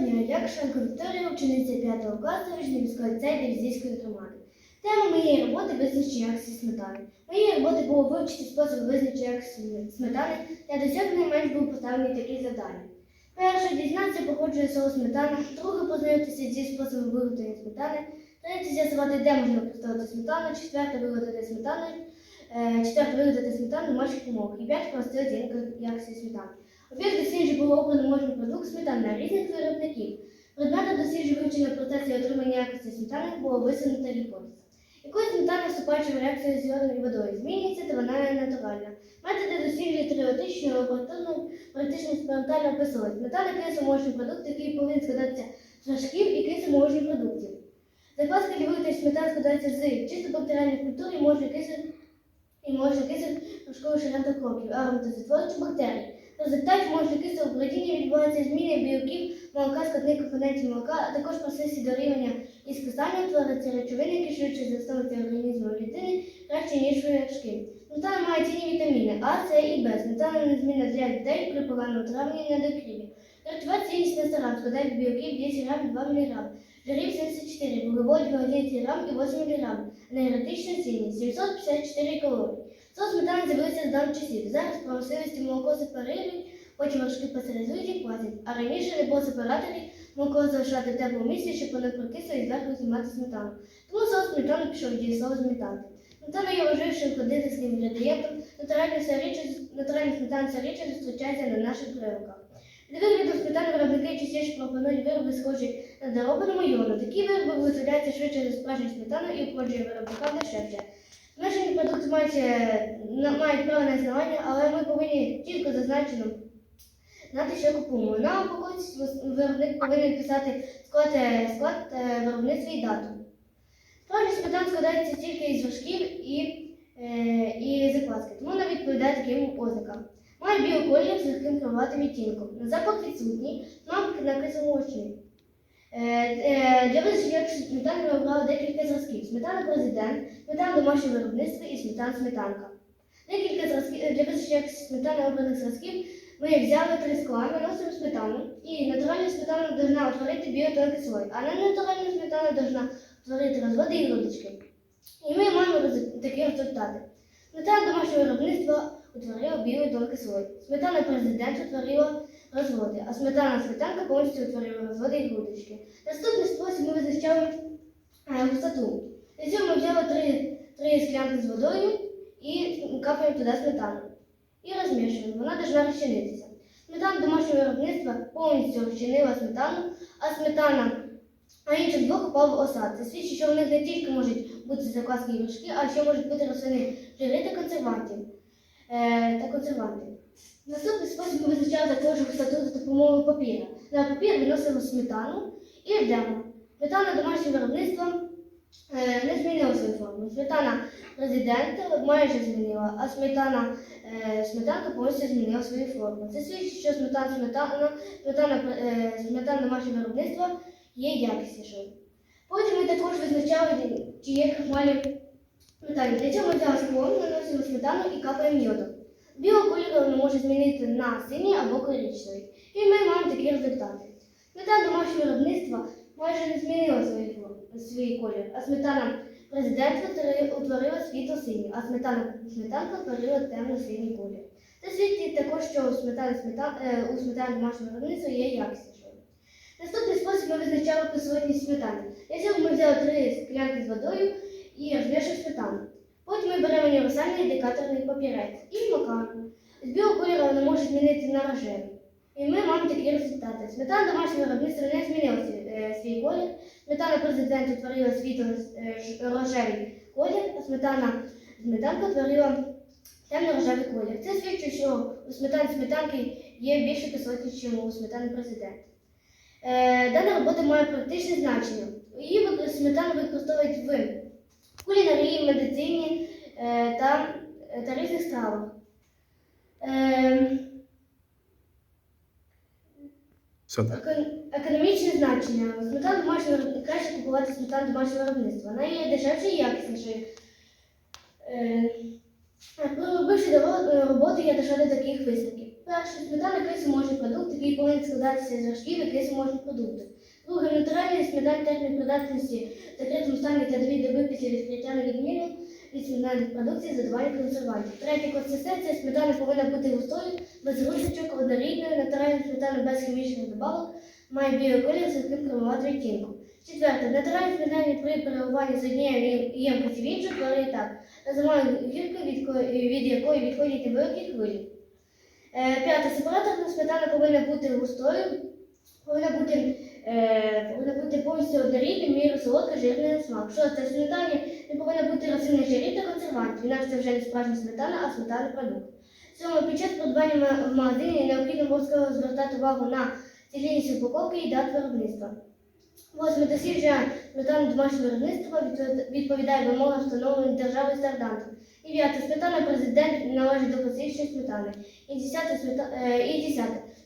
дня, я Вікторія, учениця 5 класу Вишнівського ліцею Дивізійської громади. Тема моєї роботи визначення якості сметани. Моєї роботи було вивчити спосіб визначення якості сметани та досягнення менш був поставлений такі завдання. Перше, дізнатися походження соло сметани, друге, познайомитися зі способом виготовлення сметани, третє, з'ясувати, де можна використовувати сметану, четверте, виготовити сметану, е, четверте, виготовити сметану в домашніх умовах, і п'яте, провести оцінку якості сметани. Об'єкт досліджень обрано можна продукт сметани на різних виробників. Предметом досліджень вивчення процесу і отримання якості сметани було висунута гіпотеза. Якою сметана вступаючи в реакцію з йодом водою змінюється, то вона натуральна. Методи досліджень теоретично, лабораторно, практично експериментально описують. Сметана кисломолочний продукт, який повинен складатися з важків і кисломолочних продуктів. Закваска виготовлення сметани складається з чисто бактеріальних культур і можна кисень і можна кисень рожкових шарантих кроків, ароматозатворчих бактерій. В результаті можна кислого бродіння відбуваються зміни білків, молока, складних компонентів молока, а також процесі дорівнювання і списання утворюються речовини, які швидше засновуються організму людини краще, ніж вершки. Сметана має цінні вітаміни А, С і Б. Сметана незмінна для дітей при поганому травленні на докріві. Харчова цінність на 100 грам складає білків 200 грам 2 мг, жирів 74, вуглеводів 11 грам і 8 мг, енергетична цінність 754 калорії. Сос сметани з'явився з давніх часів. Зараз промисловості молоко сепарують, потім вершки пастеризують і платять. А раніше не було сепараторів, молоко залишати в теплому місці, щоб воно прокисло і зверху знімати сметану. Тому соус сметани пішов від дієслова змітати. Сметана є важливішим кондитерським інгредієнтом, натуральна сметана сарічі зустрічається на наших ринках. Для виробів сметани виробники частіше пропонують вироби, схожі на доробленому йону. Такі вироби виготовляються швидше за справжню сметану і обходжує виробникам дешевше. Змішані продукти мають, мають право на але ми повинні чітко зазначено знати, що купуємо. На упаковці виробник повинен писати склад, е, склад е, виробництва і дату. Справжня сметана складається тільки із важків і, е, і закваски, тому вона відповідає таким ознакам. Має біоколір з легким кроватим відтінком. На запах відсутній, смак на кисломолочний. Е, е, якості сметани ми обрали декілька зразків. Сметана президент, сметана домашнього виробництва і сметана сметанка. Декілька зразків для визначення якості сметани обраних зразків ми взяли три скла, наносимо сметану, і натуральна сметана повинна утворити біотонкий слой, а ненатуральна сметана повинна утворити розводи і грудочки. І ми маємо такі результати. Сметана домашнього виробництва утворила білий тонкий слой. Сметана президент утворила розводи, а сметана сметанка повністю утворила розводи і грудочки. Наступний спосіб ми визначали е, густоту. Для цього ми взяли три, три склянки з водою і капаємо туди сметану. І розмішуємо. Вона повинна розчинитися. Сметана домашнього виробництва повністю розчинила сметану, а сметана а інших двох упав осад. Це свідчить, що в них не тільки можуть бути закваски і а ще можуть бути рослини жири та консерванти. Е, та консерванти. Наступний спосіб ми визначали також густоту за допомогою папіра. На папір виносимо сметану і йдемо. Сметана домашнього виробництва е, не змінила свою форму. Сметана президента майже змінила, а сметана е, сметанка повністю змінила свою форму. Це свідчить, що сметана, сметана, сметана, сметана домашнього виробництва є якіснішою. Потім ми також визначали, чи є крахмалі сметані. Для цього ми взяли склон, наносимо сметану і капаємо йодом. Білого кольору воно може змінити на синій або коричневий. І ми маємо такі результати. Сметана домашнього виробництва майже не змінила свій, колір, а сметана президентства утворила світло-синій, а сметана сметанка утворила темно-синій колір. Це свідчить також, що сметана, сметан, е, у сметані домашнього виробництва є якіснішою. Наступний спосіб ми визначали присутність сметани. Для цього ми взяли три склянки з водою і розмішали сметану. Потім ми беремо універсальний індикаторний папірець і вмикаємо. З білого кольору воно може змінити на рожевий. І ми маємо такі результати. Сметана домашнього виробництва не змінила е, свій колір. Сметана президент утворила світло е, рожевий колір, а сметана сметанка утворила темно-рожевий колір. Це свідчить, що у сметані сметанки є більше кислотність, ніж у сметани президент. Е, Дана робота має практичне значення. Її сметану використовують в кулінарії, медицині е, та, та різних стравах. Економічне значення. Сметана домашнього виробництва краще купувати сметану домашнього виробництва. Вона є дешевшою і якіснішою. Е, Проробивши роботи, я дійшла до таких висновків. Перше, сметана кисломолочний продукт, який повинен складатися з вершків і кисломолочних продуктів. Друге, натуральний сметан термін придатності в закритому стані та дві доби після відкриття на відміну від сметанних продукцій з додаванням консервантів. Третє, консистенція сметани повинна бути густою, без ручечок, однорідною, натуральна сметана без хімічних добавок, має білий з легким кремоватим відтінком. Четверте, натуральні сметані при переливанні з однієї ємкості в іншу творює так. Називаємо гіркою, від, якої відходять невеликі хвилі. Е, П'яте, сепараторна сметана повинна бути густою, повинна бути, повинна бути повністю однорідною, міру солодка, жирний на смак. Шосте, в сметані не повинна бути рослинних жирів та консервантів, інакше це вже не справжня сметана, а сметанний продукт. Сьоме, під час придбання в магазині необхідно обов'язково звертати увагу на цілісність упаковки і дат виробництва. Восьме, дослідження сметани домашнього виробництва відповідає вимогам, встановленим державою стандартом. І дев'яте, сметана президент належить до класичної сметани. І десяте, е.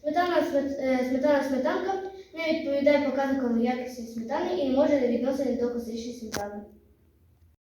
Сметана, е, сметана сметанка не відповідає показникам якості сметани і не може відносити до класичної сметани.